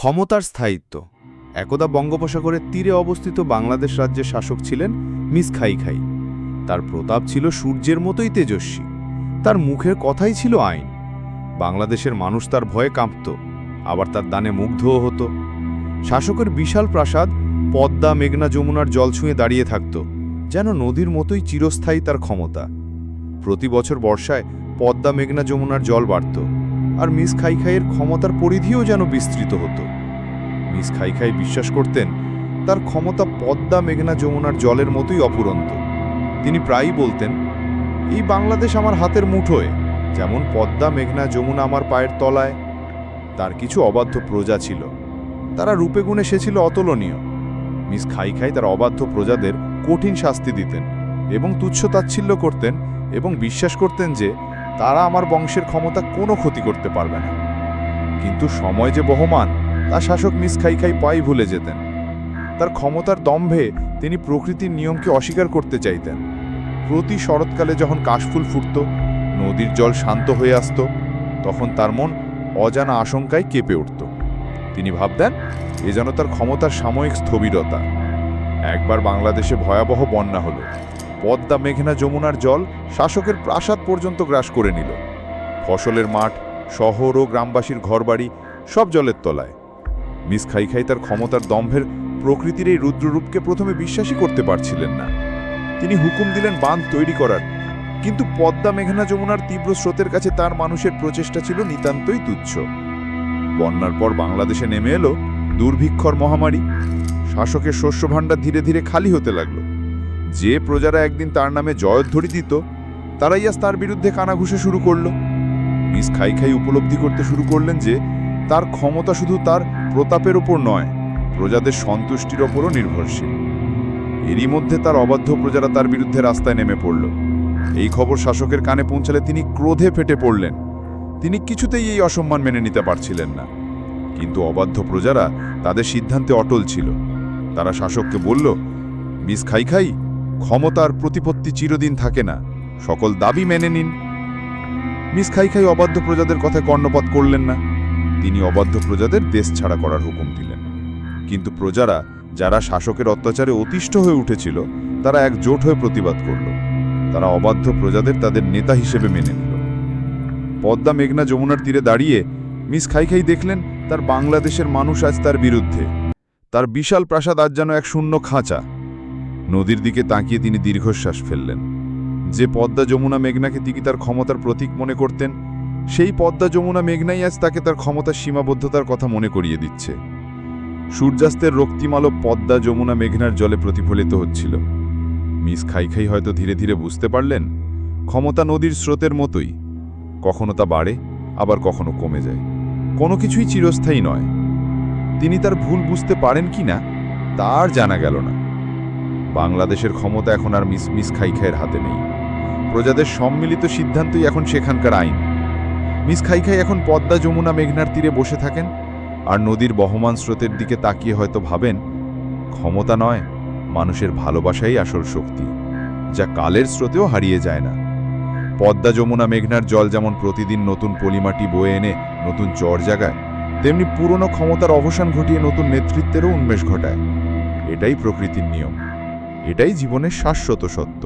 ক্ষমতার স্থায়িত্ব। একদা বঙ্গোপসাগরের তীরে অবস্থিত বাংলাদেশ রাজ্যের শাসক ছিলেন মিস খাই খাই। তার প্রতাপ ছিল সূর্যের মতোই তেজস্বী। তার মুখের কথাই ছিল আইন। বাংলাদেশের মানুষ তার ভয়ে কাঁপত, আবার তার দানে মুগ্ধও হতো। শাসকের বিশাল প্রাসাদ পদ্মা, মেঘনা যমুনার জল ছুঁয়ে দাঁড়িয়ে থাকত, যেন নদীর মতোই চিরস্থায়ী তার ক্ষমতা। প্রতি বছর বর্ষায় পদ্মা, মেঘনা যমুনার জল বাড়ত, আর মিস খাইখাইয়ের ক্ষমতার পরিধিও যেন বিস্তৃত হতো। মিস খাইখাই বিশ্বাস করতেন, তার ক্ষমতা পদ্মা মেঘনা যমুনার জলের মতোই অপুরন্ত তিনি প্রায়ই বলতেন, এই বাংলাদেশ আমার হাতের মুঠোয়, যেমন পদ্মা মেঘনা যমুনা আমার পায়ের তলায়। তার কিছু অবাধ্য প্রজা ছিল। তারা রূপে গুণে সে ছিল অতুলনীয়। মিস খাই খাই তার অবাধ্য প্রজাদের কঠিন শাস্তি দিতেন এবং তুচ্ছ তাচ্ছিল্য করতেন এবং বিশ্বাস করতেন যে তারা আমার বংশের ক্ষমতা কোনো ক্ষতি করতে পারবে না। কিন্তু সময় যে বহমান তা শাসক মিস খাই খাই পাই ভুলে যেতেন। তার ক্ষমতার দম্ভে তিনি প্রকৃতির নিয়মকে অস্বীকার করতে চাইতেন। প্রতি শরৎকালে যখন কাশফুল ফুটত, নদীর জল শান্ত হয়ে আসত, তখন তার মন অজানা আশঙ্কায় কেঁপে উঠত। তিনি ভাবতেন, এ যেন তার ক্ষমতার সাময়িক স্থবিরতা। একবার বাংলাদেশে ভয়াবহ বন্যা হলো। পদ্মা, মেঘনা, যমুনার জল শাসকের প্রাসাদ পর্যন্ত গ্রাস করে নিল। ফসলের মাঠ, শহর ও গ্রামবাসীর ঘরবাড়ি সব জলের তলায়। মিস খাই খাই তার ক্ষমতার দম্ভের প্রকৃতির এই রুদ্ররূপকে প্রথমে বিশ্বাসই করতে পারছিলেন না। তিনি হুকুম দিলেন বাঁধ তৈরি করার। কিন্তু পদ্মা মেঘনা যমুনার তীব্র স্রোতের কাছে তার মানুষের প্রচেষ্টা ছিল নিতান্তই তুচ্ছ। বন্যার পর বাংলাদেশে নেমে এলো দুর্ভিক্ষর মহামারী। শাসকের শস্য ভাণ্ডার ধীরে ধীরে খালি হতে লাগল। যে প্রজারা একদিন তার নামে জয়ধ্বরি দিত, তারাই আজ তার বিরুদ্ধে কানাঘুষে শুরু করল। মিস খাই খাই উপলব্ধি করতে শুরু করলেন যে তার ক্ষমতা শুধু তার প্রতাপের ওপর নয়, প্রজাদের সন্তুষ্টির ওপরও নির্ভরশীল। এরই মধ্যে তার অবাধ্য প্রজারা তার বিরুদ্ধে রাস্তায় নেমে পড়ল। এই খবর শাসকের কানে পৌঁছালে তিনি ক্রোধে ফেটে পড়লেন। তিনি কিছুতেই এই অসম্মান মেনে নিতে পারছিলেন না। কিন্তু অবাধ্য প্রজারা তাদের সিদ্ধান্তে অটল ছিল। তারা শাসককে বলল, মিস খাই খাই ক্ষমতার প্রতিপত্তি চিরদিন থাকে না। সকল দাবি মেনে নিন। মিস খাই খাই অবাধ্য প্রজাদের কথায় কর্ণপাত করলেন না। তিনি অবাধ্য প্রজাদের দেশ ছাড়া করার হুকুম দিলেন। কিন্তু প্রজারা, যারা শাসকের অত্যাচারে অতিষ্ঠ হয়ে উঠেছিল, তারা একজোট হয়ে প্রতিবাদ করল। তারা অবাধ্য প্রজাদের তাদের নেতা হিসেবে মেনে নিল। পদ্মা মেঘনা যমুনার তীরে দাঁড়িয়ে মিস খাই খাই দেখলেন, তার বাংলাদেশের মানুষ আজ তার বিরুদ্ধে। তার বিশাল প্রাসাদ আজ যেন এক শূন্য খাঁচা। নদীর দিকে তাকিয়ে তিনি দীর্ঘশ্বাস ফেললেন। যে পদ্মা যমুনা মেঘনাকে তিনি তার ক্ষমতার প্রতীক মনে করতেন সেই পদ্মা যমুনা মেঘনাই আজ তাকে তার ক্ষমতার সীমাবদ্ধতার কথা মনে করিয়ে দিচ্ছে। সূর্যাস্তের রক্তিমালো পদ্মা যমুনা মেঘনার জলে প্রতিফলিত হচ্ছিল। মিস খাই খাই হয়তো ধীরে ধীরে বুঝতে পারলেন, ক্ষমতা নদীর স্রোতের মতোই। কখনো তা বাড়ে, আবার কখনো কমে যায়। কোনো কিছুই চিরস্থায়ী নয়। তিনি তার ভুল বুঝতে পারেন কি না তার জানা গেল না। বাংলাদেশের ক্ষমতা এখন আর মিস মিস খাই খাইয়ের হাতে নেই। প্রজাদের সম্মিলিত সিদ্ধান্তই এখন সেখানকার আইন। মিস খাই খাই এখন পদ্মা যমুনা মেঘনার তীরে বসে থাকেন। আর নদীর বহমান স্রোতের দিকে তাকিয়ে হয়তো ভাবেন, ক্ষমতা নয়, মানুষের ভালোবাসাই আসল শক্তি, যা কালের স্রোতেও হারিয়ে যায় না। পদ্মা যমুনা মেঘনার জল যেমন প্রতিদিন নতুন পলিমাটি বয়ে এনে নতুন চর জাগায়, তেমনি পুরনো ক্ষমতার অবসান ঘটিয়ে নতুন নেতৃত্বেরও উন্মেষ ঘটায়। এটাই প্রকৃতির নিয়ম, এটাই জীবনের শাশ্বত সত্য।